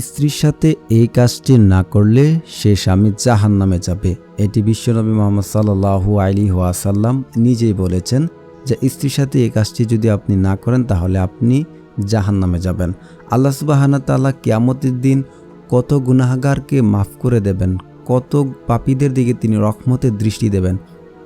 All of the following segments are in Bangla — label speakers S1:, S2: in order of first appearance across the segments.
S1: স্ত্রীর সাথে এই কাজটি না করলে সে স্বামী জাহান নামে যাবে। এটি বিশ্বনবী মোহাম্মদ সাল্লাহু আলী ওয়াসাল্লাম নিজেই বলেছেন যে, স্ত্রীর সাথে এই কাজটি যদি আপনি না করেন, তাহলে আপনি জাহান নামে যাবেন। আল্লাহ সুবাহানা তাল্লাহ কিয়ামতের দিন কত গুনাহাগারকে মাফ করে দেবেন, কত পাপীদের দিকে তিনি রহমতের দৃষ্টি দেবেন।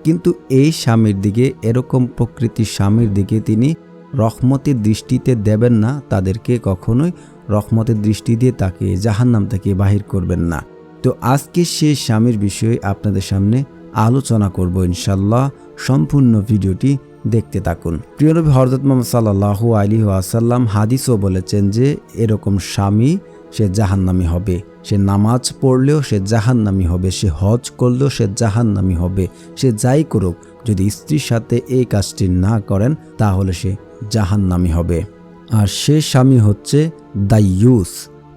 S1: কিন্তু এই স্বামীর দিকে, এরকম প্রকৃতির স্বামীর দিকে তিনি রহমতের দৃষ্টিতে দেবেন না, তাদেরকে কখনোই রহমতের দৃষ্টি দিয়ে তাকে জাহান্নাম থেকে বাহির করবেন না। তো আজকে সেই স্বামীর বিষয়ে আপনাদের সামনে আলোচনা করব ইনশাল্লাহ সম্পূর্ণ ভিডিওটি দেখতে থাকুন। প্রিয়নবী হরদত মোহাম্মদ সাল্লাহ আলী আসাল্লাম হাদিসও বলেছেন যে, এরকম স্বামী সে জাহান্নামি হবে। সে নামাজ পড়লেও সে জাহান্নামি হবে, সে হজ করলেও সে জাহান্নামি হবে। সে যাই করুক, যদি স্ত্রীর সাথে এই কাজটি না করেন, তাহলে সে জাহান্নামি হবে। আর সে স্বামী হচ্ছে দাইয়ুস।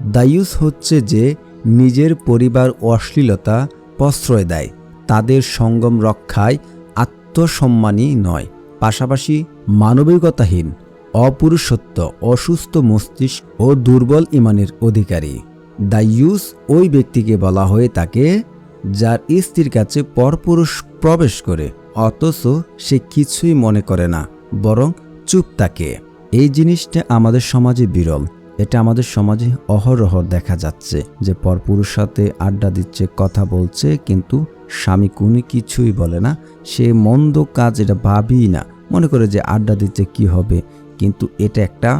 S1: দাইয়ুস হচ্ছে যে নিজের পরিবার অশ্লীলতা প্রশ্রয় দেয়। তাদের সঙ্গম রক্ষায় আত্মসম্মানী নয়। পাশাপাশি মানবিকতাহীন, অপুরুষত্ব, অসুস্থ মস্তিষ্ক ও দুর্বল ইমানের অধিকারী। দাইয়ুস ওই ব্যক্তিকে বলা হয়ে তাকে, যার স্ত্রীর কাছে পরপুরুষ প্রবেশ করে, অথচ সে কিছুই মনে করে না, বরং চুপ থাকে। এই জিনিসটা আমাদের সমাজে বিরল। এটা আমাদের সমাজে অহরহ দেখা যাচ্ছে যে পরপুরুষ সাথে আড্ডা দিচ্ছে, কথা বলছে, কিন্তু স্বামী কোনো কিছুই বলে না। সে মন্দ কাজ এটা ভাবি না। মনে করে যে আড্ডা দিচ্ছে কি হবে? কিন্তু এটা একটা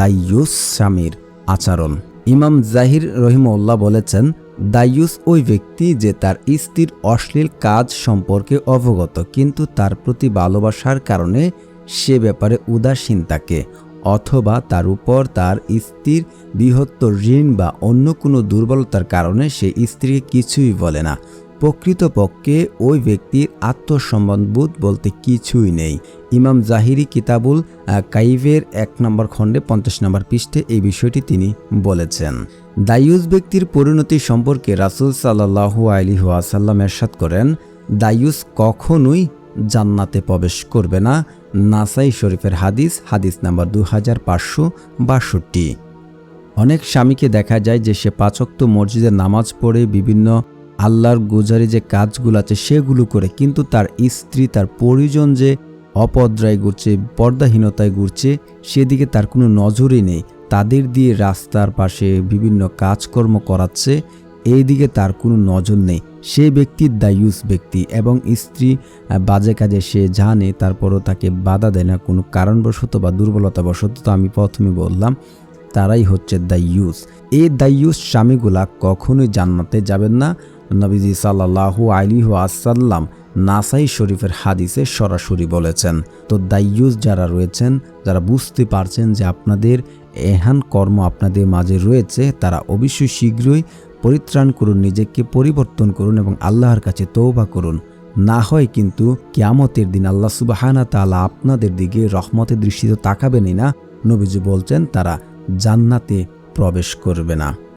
S1: দায়ুস স্বামীর আচরণ। ইমাম জাহির রহিমউল্লাহ বলেছেন, দায়ুস ওই ব্যক্তি যে তার স্ত্রীর অশ্লীল কাজ সম্পর্কে অবগত, কিন্তু তার প্রতি ভালোবাসার কারণে সে ব্যাপারে উদাসীন থাকে অথবা তার উপর তার স্ত্রীর বৃহত্তর ঋণ বা অন্য কোনো দুর্বলতার কারণে সে স্ত্রীকে কিছুই বলে না। প্রকৃতপক্ষে ওই ব্যক্তির আত্মসম্মানবোধ বলতে কিছুই নেই। ইমাম জাহিরি কিতাবুল কাইভের এক নম্বর খণ্ডে পঞ্চাশ নম্বর পৃষ্ঠে এই বিষয়টি তিনি বলেছেন। দায়ুস ব্যক্তির পরিণতি সম্পর্কে রাসুল সাল্লাহু আলী ওয়াসাল্লাম এরশাদ করেন, দায়ুস কখনোই জান্নাতে প্রবেশ করবে না নাসাই শরীফের হাদিস হাদিস নাম্বার দু হাজার পাঁচশো বাষট্টি। অনেক স্বামীকে দেখা যায় যে সে পাচক্ত মসজিদে নামাজ পড়ে, বিভিন্ন আল্লাহর গুজারি যে কাজগুলো আছে সেগুলো করে, কিন্তু তার স্ত্রী, তার পরিজন যে অপদ্রায় ঘুরছে, পর্দাহীনতায় ঘুরছে, সেদিকে তার কোনো নজরই নেই। তাদের দিয়ে রাস্তার পাশে বিভিন্ন কাজকর্ম করাচ্ছে এই দিকে তার কোনো নজর নেই। সে ব্যক্তি দায়ুস ব্যক্তি এবং স্ত্রী বাজে কাজে সে জানে, তারপরও তাকে বাধা দেয় না। কোনো কারণবশত বা দুর্বলতাবশত তো আমি প্রথমে বললাম, তারাই হচ্ছে দায়ুস। এই দায়ুস স্বামীগুলা কখনোই জান্নাতে যাবেন না। নবীজি সাল্লাহু আলী আসাল্লাম নাসাই শরীফের হাদিসে সরাসরি বলেছেন, তো দায়ুস যারা রয়েছেন, যারা বুঝতে পারছেন যে আপনাদের এহান কর্ম আপনাদের মাঝে রয়েছে, তারা অবশ্যই শীঘ্রই পরিত্রাণ করুন, নিজেকে পরিবর্তন করুন এবং আল্লাহর কাছে তৌবা করুন। না হয় কিন্তু কিয়ামতের দিন আল্লাহ সুবাহানা তালা আপনাদের দিকে রহমতের দৃষ্টিতে তাকাবেনই না। নবীজি বলছেন, তারা জান্নাতে প্রবেশ করবে না।